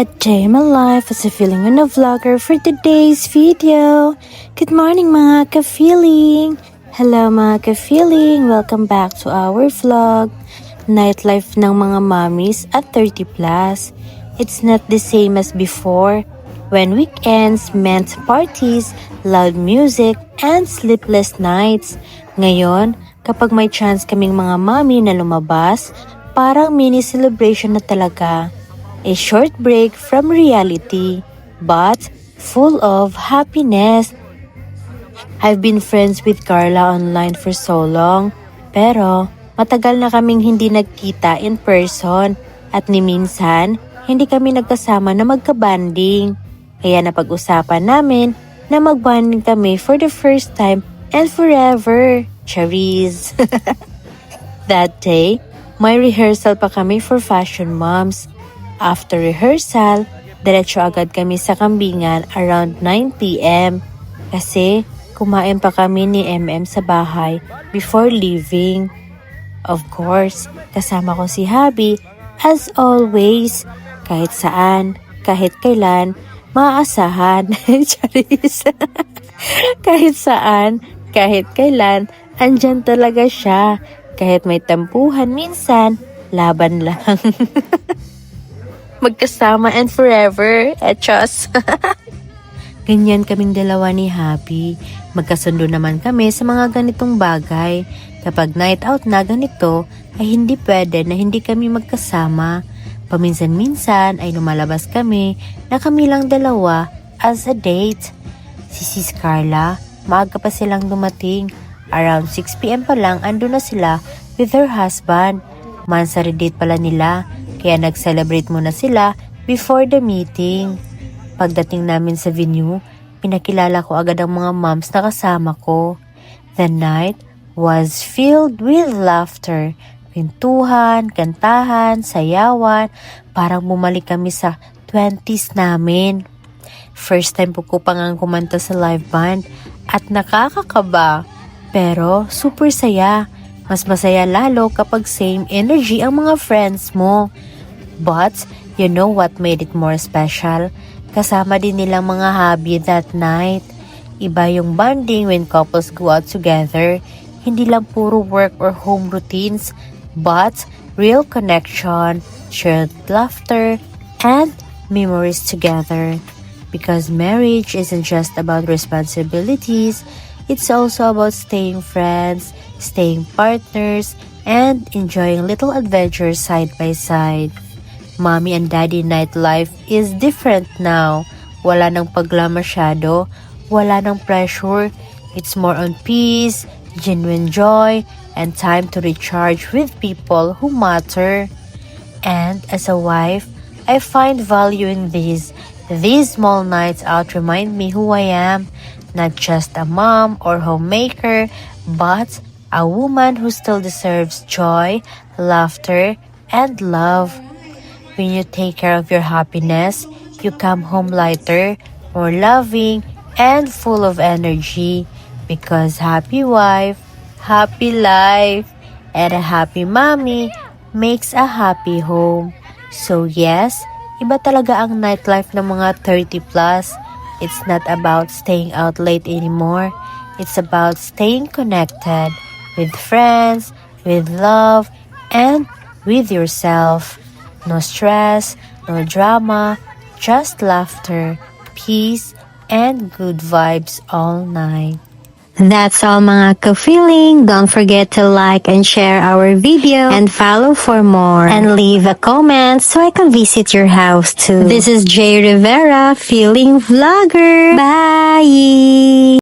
A day in my life as a feeling on a vlogger for today's video. Good morning mga ka-feeling! Hello mga ka-feeling! Welcome back to our vlog. Nightlife ng mga mommies at 30 plus. It's not the same as before when weekends meant parties, loud music, and sleepless nights. Ngayon, kapag may chance kaming mga mommy na lumabas, parang mini celebration na talaga. A short break from reality, but full of happiness. I've been friends with Carla online for so long, pero matagal na kaming hindi nagkita in person at ni minsan hindi kami nagkasama na magkabanding. Kaya napag-usapan namin na magbanding kami for the first time and forever. Charis! That day, may rehearsal pa kami for Fashion Moms. After rehearsal, diretso agad kami sa kambingan around 9pm kasi kumain pa kami ni MM sa bahay before leaving. Of course, kasama ko si Habi as always, kahit saan, kahit kailan, maaasahan. Charis. kahit saan, kahit kailan, andyan talaga siya. Kahit may tampuhan minsan, laban lang. Magkasama and forever, etchos. Ganyan kaming dalawa ni Happy. Magkasundo naman kami sa mga ganitong bagay. Kapag night out na ganito, ay hindi pwede na hindi kami magkasama. Paminsan-minsan ay lumalabas kami na kami lang dalawa as a date. Si Sis Carla, maaga pa silang dumating. Around 6pm pa lang ando na sila with her husband. Mansari date pala nila, kaya nag-celebrate muna sila before the meeting. Pagdating namin sa venue, pinakilala ko agad ang mga moms na kasama ko. The night was filled with laughter, pintuhan, kantahan, sayawan, parang bumalik kami sa 20s namin. First time po ko pang ang kumanta sa live band at nakakakaba. Pero super saya. Mas masaya lalo kapag same energy ang mga friends mo. But, you know what made it more special? Kasama din nilang mga hobby that night. Iba yung bonding when couples go out together. Hindi lang puro work or home routines, but real connection, shared laughter, and memories together. Because marriage isn't just about responsibilities, it's also about staying friends, staying partners, and enjoying little adventures side by side. Mommy and daddy nightlife is different now. Wala nang pagla masyado, wala nang pressure. It's more on peace, genuine joy, and time to recharge with people who matter. And as a wife, I find value in these. These small nights out remind me who I am, not just a mom or homemaker, but a woman who still deserves joy, laughter, and love. When you take care of your happiness, you come home lighter, more loving, and full of energy. Because happy wife, happy life, and a happy mommy makes a happy home. So yes, iba talaga ang nightlife ng mga 30 plus. It's not about staying out late anymore. It's about staying connected with friends, with love, and with yourself. No stress, no drama, just laughter, peace, and good vibes all night. That's all mga ka-feeling. Don't forget to like and share our video and follow for more. And leave a comment so I can visit your house too. This is Jay Rivera, Feeling Vlogger. Bye!